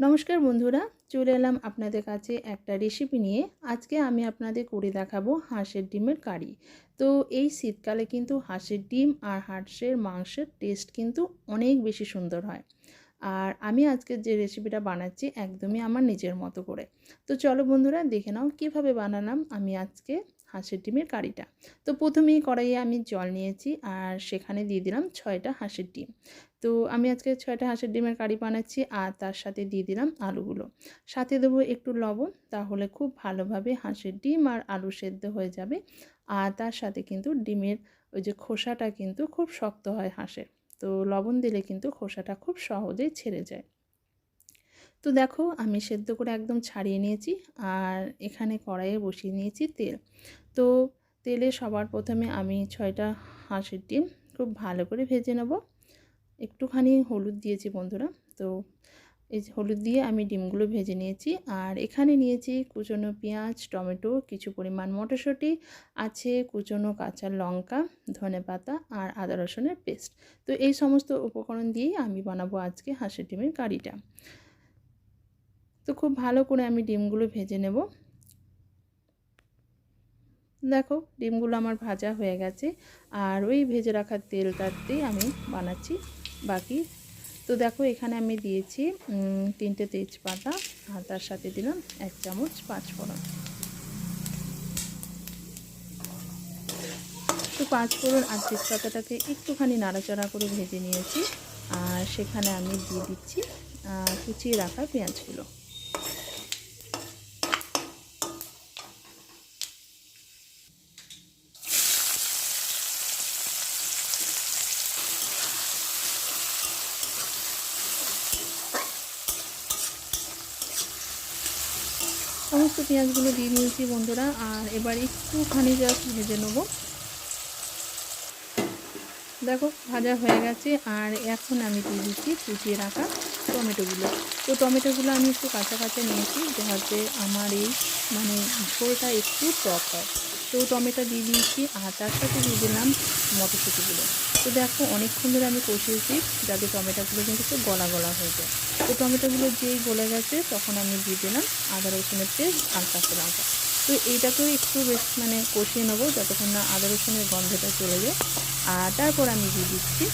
নমস্কার বন্ধুরা, চলে এলাম আপনাদের কাছে একটা রেসিপি নিয়ে। আজকে আমি আপনাদের করে দেখাবো হাঁসের ডিমের কারি। তো এই শীতকালে কিন্তু হাঁসের ডিম আর হাঁসের মাংসের টেস্ট কিন্তু অনেক বেশি সুন্দর হয়। আর আমি আজকে যে রেসিপিটা বানাচ্ছি একদমই আমার নিজের মতো করে। তো চলো বন্ধুরা, দেখে নাও কীভাবে বানালাম আমি আজকে। হাঁসের ডিমের কারিটা। তো প্রথমেই কড়াইয়ে আমি জল নিয়েছি আর সেখানে দিয়ে দিলাম ছয়টা হাঁসের ডিম। তো আমি আজকে ছয়টা হাঁসের ডিমের কারি বানাচ্ছি আর তার সাথে দিয়ে দিলাম আলুগুলো। সাথে দেবো একটু লবণ, তাহলে খুব ভালোভাবে হাঁসের ডিম আর আলু সেদ্ধ হয়ে যাবে। আর তার সাথে কিন্তু ডিমের ওই যে খোসাটা কিন্তু খুব শক্ত হয় হাঁসের। তো লবণ দিলে কিন্তু খোসাটা খুব সহজেই ছেড়ে যায়। তো দেখো আমি সেদ্ধ করে একদম ছাড়িয়ে নিয়েছি আর এখানে কড়াইয়ে বসিয়ে নিয়েছি তেল। তো তেলে সবার প্রথমে আমি ছয়টা হাঁসের ডিম খুব ভালো করে ভেজে নেব। একটুখানি হলুদ দিয়েছি বন্ধুরা। তো এই হলুদ দিয়ে আমি ডিমগুলো ভেজে নিয়েছি আর এখানে নিয়েছি কুচনো পেঁয়াজ, টমেটো, কিছু পরিমাণ মটরশুঁটি, আছে কুচনো কাঁচা লঙ্কা, ধনে পাতা আর আদা রসুনের পেস্ট। তো এই সমস্ত উপকরণ দিয়েই আমি বানাবো আজকে হাঁসের ডিমের কারিটা। তো খুব ভালো করে আমি ডিমগুলো ভেজে নেব। দেখো, ডিমগুলো আমার ভাজা হয়ে গেছে। আর ওই ভেজে রাখা তেলটাতেই আমি বানাচ্ছি বাকি। তো দেখো, এখানে আমি দিয়েছি তিনটে তেজপাতা আর তার সাথে দিলাম এক চামচ পাঁচ ফোড়ন। তো পাঁচ ফোড়ন আর তেজপাতাটাকে একটুখানি নাড়াচাড়া করে ভেজে নিয়েছি। আর সেখানে আমি দিয়ে দিচ্ছি কুচিয়ে রাখা পেঁয়াজগুলো। সমস্ত পেঁয়াজগুলো দিয়ে নিয়েছি বন্ধুরা, আর এবার একটুখানি জাস্ট ভেজে নেব। দেখো, ভাজা হয়ে গেছে, আর এখন আমি দিয়ে দিচ্ছি কুচিয়ে রাখা টমেটোগুলো। তো টমেটোগুলো আমি একটু কাঁচা কাঁচা নিয়েছি, যাতে আমার এই মানে ঝোলটা একটু টক হয়। তো টমেটো দিয়ে দিয়েছি আর তার সাথে দিয়ে দিলাম মটরশুঁটিগুলো। তো দেখো অনেকক্ষণ ধরে আমি কষিয়েছি যাতে টমেটোগুলো কিন্তু একটু গলা গলা হয়ে যায়। তো টমেটোগুলো যেই গলে গেছে তখন আমি দিয়ে দিলাম আদা রসুনের পেস্ট আর কাঁচা লঙ্কা। তো এইটাকেও একটু বেশ মানে কষিয়ে নেব যতক্ষণ না আদা রসুনের গন্ধটা চলে যায়। আর তারপর আমি দিয়ে দিচ্ছি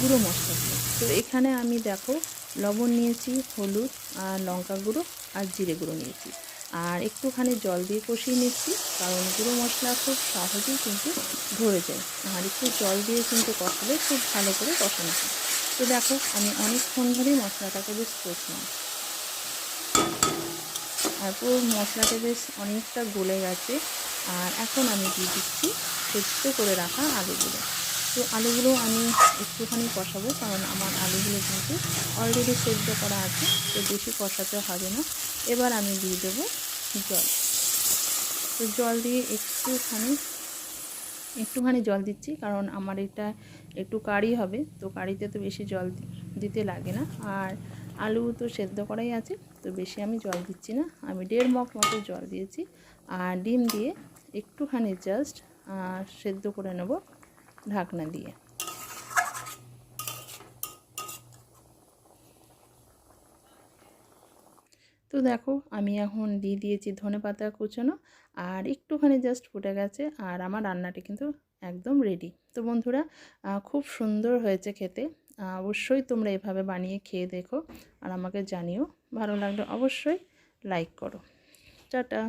গুঁড়ো মশলাগুলো তো এখানে আমি দেখো লবণ নিয়েছি, হলুদ আর লঙ্কা গুঁড়ো আর জিরে গুঁড়ো নিয়েছি। আর একটুখানি জল দিয়ে কষিয়ে নিচ্ছি, কারণ গুঁড়ো মশলা খুব সহজেই কিন্তু ধরে যায়। আর একটু জল দিয়ে কিন্তু কষালে খুব ভালো করে কষানো হয়। তো দেখো, আমি অনেকক্ষণ ধরেই মশলাটাকে বেশ কষলাম। আর পুরো মশলাটা বেশ অনেকটা গলে গেছে। আর এখন আমি দিয়ে দিচ্ছি সেদ্ধ করে রাখা আলুগুলো। তো আলুগুলো আমি একটুখানি কষাবো, কারণ আমার আলুগুলো কিন্তু অলরেডি সেদ্ধ করা আছে, তো বেশি কষাতে হবে না। এবার আমি দিয়ে দেবো জল। তো জল দিয়ে একটুখানি একটুখানি জল দিচ্ছি, কারণ আমার এটা একটু কারি হবে, তো কারিতে তো বেশি জল দিতে লাগে না। আর আলু তো সেদ্ধ করাই আছে, তো বেশি আমি জল দিচ্ছি না। আমি দেড় মগ মতো জল দিয়েছি, আর ডিম দিয়ে একটুখানি জাস্ট সেদ্ধ করে নেব। ঢাকনা দিয়ে। তো দেখো, আমি এখন দিয়ে দিয়েছি ধনে পাতা কুচানো, আর একটুখানি জাস্ট ফুটে গেছে, আর আমার রান্নাটি কিন্তু একদম রেডি তো বন্ধুরা খুব সুন্দর হয়েছে খেতে। অবশ্যই তোমরা এভাবে বানিয়ে খেয়ে দেখো, আর আমাকে জানিও। ভালো লাগলে অবশ্যই লাইক করো। টাটা।